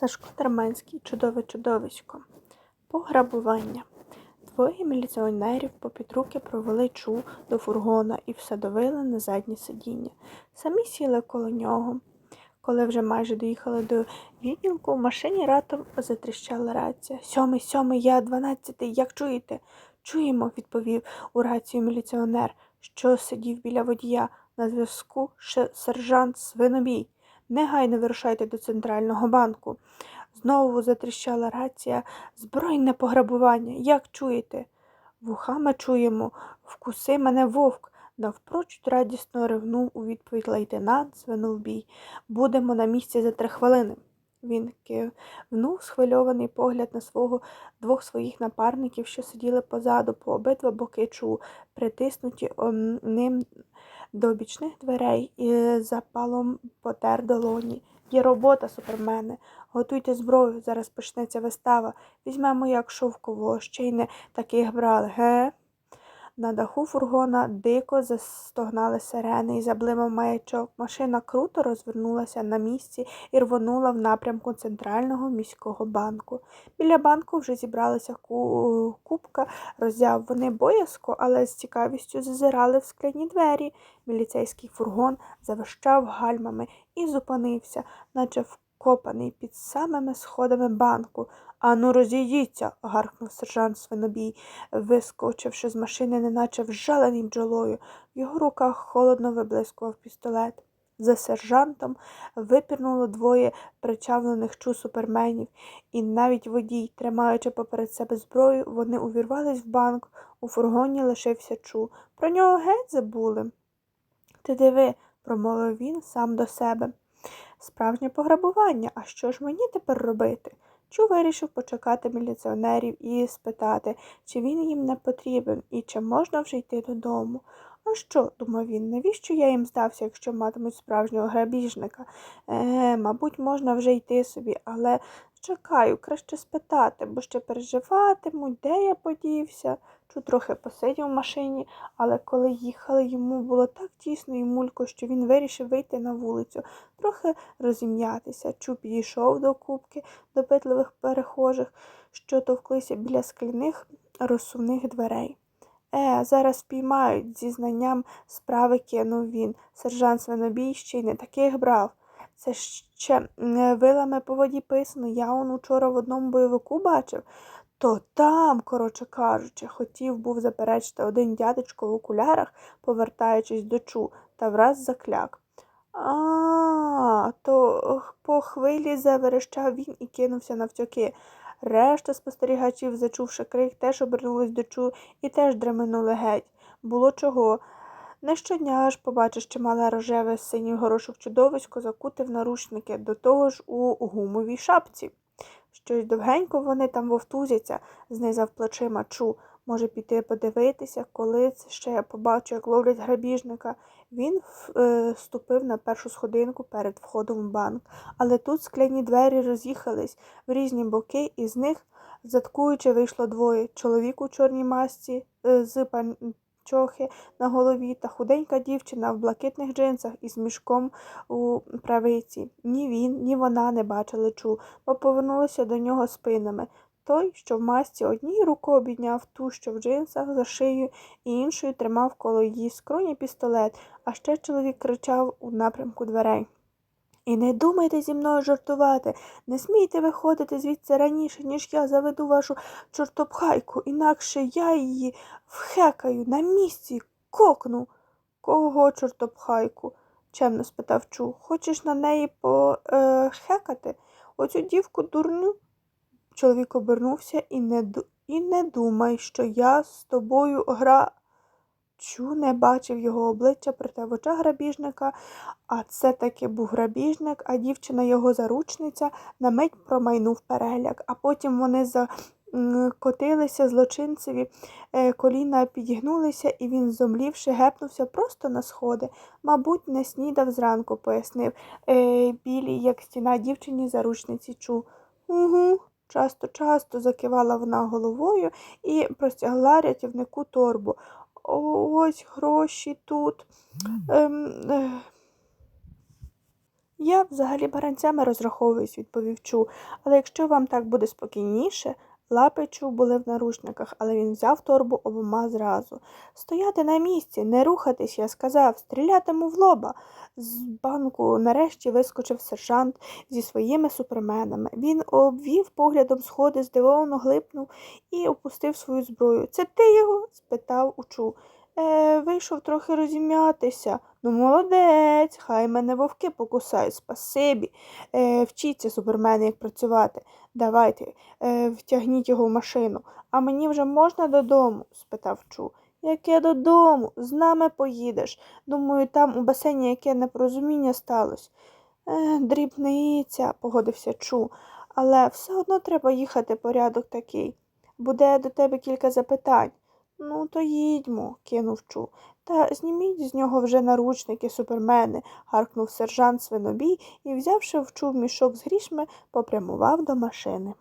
Сашко Терменський, чудове чудовисько. Пограбування. Двоє міліціонерів попід руки провели чу до фургона і всадовили на заднє сидіння. Самі сіли коло нього. Коли вже майже доїхали до відділку, в машині ратом затріщала рація. Сьомий, сьомий, я дванадцятий, як чуєте? Чуємо, відповів у рацію міліціонер, що сидів біля водія. На зв'язку ще сержант Свинобій. Негайно вирушайте до центрального банку. Знову затріщала рація. Збройне пограбування. Як чуєте? Вухами чуємо. Вкуси мене вовк. Навпрочуд радісно ревнув у відповідь лейтенант Свинолбій. Будемо на місці за три хвилини. Він кивнув схвильований погляд на свого двох своїх напарників, що сиділи позаду по обидва боки чу, притиснуті ним до бічних дверей і запалом потер долоні. Є робота, супермени. Готуйте зброю, зараз почнеться вистава. Візьмемо як шовково, ще й не таких брали, ге? На даху фургона дико застогнали сирени і заблимав маячок. Машина круто розвернулася на місці і рвонула в напрямку центрального міського банку. Біля банку вже зібралася ку- купка роззяв. Вони боязко, але з цікавістю зазирали в скляні двері. Міліцейський фургон завищав гальмами і зупинився, наче вкопаний під самими сходами банку. Ану, розійдіться, гаркнув сержант Свинобій, вискочивши з машини, неначе вжалений бджолою. В його руках холодно виблискував пістолет. За сержантом випірнуло двоє причавлених чу суперменів, і навіть водій, тримаючи поперед себе зброю, вони увірвались в банк. У фургоні лишився чу. Про нього геть забули. Ти диви, промовив він сам до себе. Справжнє пограбування, а що ж мені тепер робити? Чу вирішив почекати міліціонерів і спитати, чи він їм не потрібен і чи можна вже йти додому. А що, думав він, навіщо я їм здався, якщо матимуть справжнього грабіжника? Е, мабуть, можна вже йти собі, але чекаю, краще спитати, бо ще переживатимуть, де я подівся. Чу трохи посидів в машині, але коли їхали, йому було так тісно і мулько, що він вирішив вийти на вулицю, трохи розім'ятися. Чу підійшов до кубки допитливих перехожих, що товклися біля скляних розсувних дверей. Е, зараз впіймають, зі знанням справи кинув він. Сержант Свинобій ще й не таких брав. Це ще е, вилами по воді писано. Я он учора в одному бойовику бачив. То там, коротше кажучи, хотів був заперечити один дядечко в окулярах, повертаючись до чу, та враз закляк. А, то по хвилі заверещав він і кинувся навтьоки. Решта спостерігачів, зачувши крик, теж обернулись до чу і теж дременули геть. Було чого. Не щодня ж побачиш чимале рожеве синій горошок чудовисько закуте в наручники, до того ж у гумовій шапці. Щось довгенько вони там вовтузяться, знизав плечима чу. Може піти подивитися, коли ще я побачу, як ловлять грабіжника. Він е, ступив на першу сходинку перед входом в банк, але тут скляні двері роз'їхались в різні боки, і з них, заткуючи, вийшло двоє чоловік у чорній масці е, з панчохи на голові та худенька дівчина в блакитних джинсах із мішком у правиці. Ні він, ні вона не бачили чу, бо повернулися до нього спинами. Той, що в масці однією рукою обійняв ту, що в джинсах за шию, і іншою тримав коло її скроні пістолет, а ще чоловік кричав у напрямку дверей. І не думайте зі мною жартувати, не смійте виходити звідси раніше, ніж я заведу вашу чортопхайку, інакше я її вхекаю на місці, кокну. Кого чортопхайку? чемно спитав Чу. Хочеш на неї похекати? Оцю дівку дурню? Чоловік обернувся і не, і не думай, що я з тобою гра. Чу не бачив його обличчя, проте в очах грабіжника, а це таки був грабіжник, а дівчина його заручниця на мить промайнув переляк, а потім вони закотилися злочинцеві, е, коліна підігнулися, і він, зомлівши, гепнувся просто на сходи. Мабуть, не снідав зранку, пояснив е, білій, як стіна дівчині заручниці чу. Угу. Часто, часто закивала вона головою і простягла рятівнику торбу. Ось гроші тут. Ем, е, Я взагалі баранцями розраховуюсь, відповів Чу, але якщо вам так буде спокійніше. Лапи Чу були в наручниках, але він взяв торбу обома зразу. Стояти на місці, не рухатись, я сказав, стрілятиму в лоба. З банку нарешті вискочив сержант зі своїми суперменами. Він обвів поглядом сходи, здивовано глипнув і опустив свою зброю. Це ти його? спитав учу. Е, вийшов трохи розім'ятися. Ну, молодець, хай мене вовки покусають, спасибі. Е, вчіться, супермени, як працювати. Давайте, е, втягніть його в машину. А мені вже можна додому? спитав Чу. Яке додому? З нами поїдеш. Думаю, там у басейні яке непорозуміння сталося. Е, дрібниця, погодився Чу, але все одно треба їхати порядок такий. Буде до тебе кілька запитань. Ну, то їдьмо, кинув Чу. Та зніміть з нього вже наручники, супермени, гаркнув сержант свинобій і, взявши в Чу мішок з грішми, попрямував до машини.